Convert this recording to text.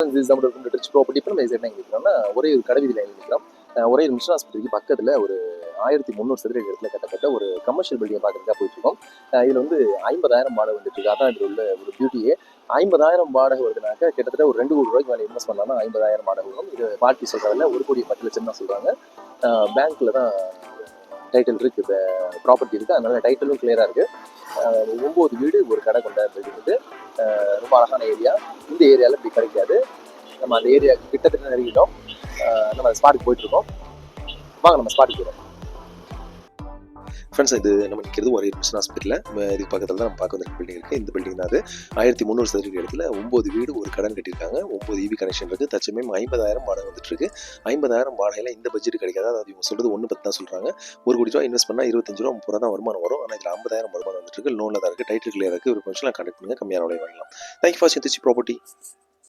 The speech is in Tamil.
ரிச் ப்ராப்பர்ட்டி இப்போ நம்ம என்ன இருக்கிறோம்னா ஒரே ஒரு கடைவீதியில் இருக்கிறோம் அஹ் ஒரே ஒரு மிஷன் ஹாஸ்பிட்டலுக்கு பக்கத்தில் ஒரு ஆயிரத்தி முந்நூறு சதுர இடத்துல கட்டப்பட்ட ஒரு கமர்ஷியல் பில்டிங் பார்க்குறதுக்காக போயிட்டு இருக்கோம் இதுல வந்து ஐம்பதாயிரம் வாடகை வந்துட்டு இருக்கு. அதான் இதில் உள்ள ஒரு பியூட்டியே ஐம்பதாயிரம் வாடகை வருதுனாக்க கிட்டத்தட்ட ஒரு ரெண்டு கோடி ரூபாய்க்கு மேலே இன்வெஸ்ட் பண்ணாலும் ஐம்பதாயிரம் வாடகை வரும். இது பார்ட்டி சொல்கிறதில்ல ஒரு கோடி பத்து லட்சம் தான் சொல்கிறாங்க பேங்க்கில் தான் டைட்டில் இருக்குது ப்ராப்பர்ட்டி இருக்குது அதனால டைட்டிலும் கிளியராக இருக்குது ஒம்பது வீடு ஒரு கடை கொண்ட பில்டிங் ரொம்ப அழகான ஏரியா இந்த ஏரியாவில் இப்படி கிடைக்காது. நம்ம அந்த ஏரியா கிட்டத்தட்ட நெருங்கிட்டோம். நம்ம அந்த ஸ்பாட்டுக்கு போயிட்டுருக்கோம் வாங்க நம்ம ஸ்பாட்டுக்கு போயிடும் ஃப்ரெண்ட்ஸ் இது நம்ம நிற்கிறது ஒரே மிஷன் ஹாஸ்பிட்டலில் இதுக்கு பக்கத்தில் தான் நம்ம பார்க்க வந்த பில்டிங் இருக்குது இந்த பில்டிங் தான் அது. ஆயிரத்தி முந்நூறு சதுர இடத்துல ஒம்பது வீடு ஒரு கடன் கட்டியிருக்காங்க. ஒம்பது இவி கனெக்ஷன் இருக்குது தச்சமயம் ஐம்பதாயிரம் வாடகை வந்துட்டு இருக்கு. ஐம்பதாயிரம் வாடகையில் இந்த பட்ஜெட் கிடைக்காது. அதாவது இவங்க சொல்கிறது ஒன்று பத்து தான் சொல்கிறாங்க ஒரு கோடி ரூபா இன்வெஸ்ட் பண்ணால் இருபத்தஞ்சு ரூபா முப்பது தான் வருமானம் வரும். ஆனால் இதில் ஐம்பதாயிரம் வருமானம் வந்துட்டு இருக்கு. லோனில் தான் இருக்குது டைட்டில் கிளியர் இருக்குது ஒரு கொஞ்சம் கண்டக்ட் பண்ணுங்கள் கம்மியான விலை வாங்கலாம் தேங்க்யூ ஃபார் சிந்திச்சு ப்ராப்பர்ட்டி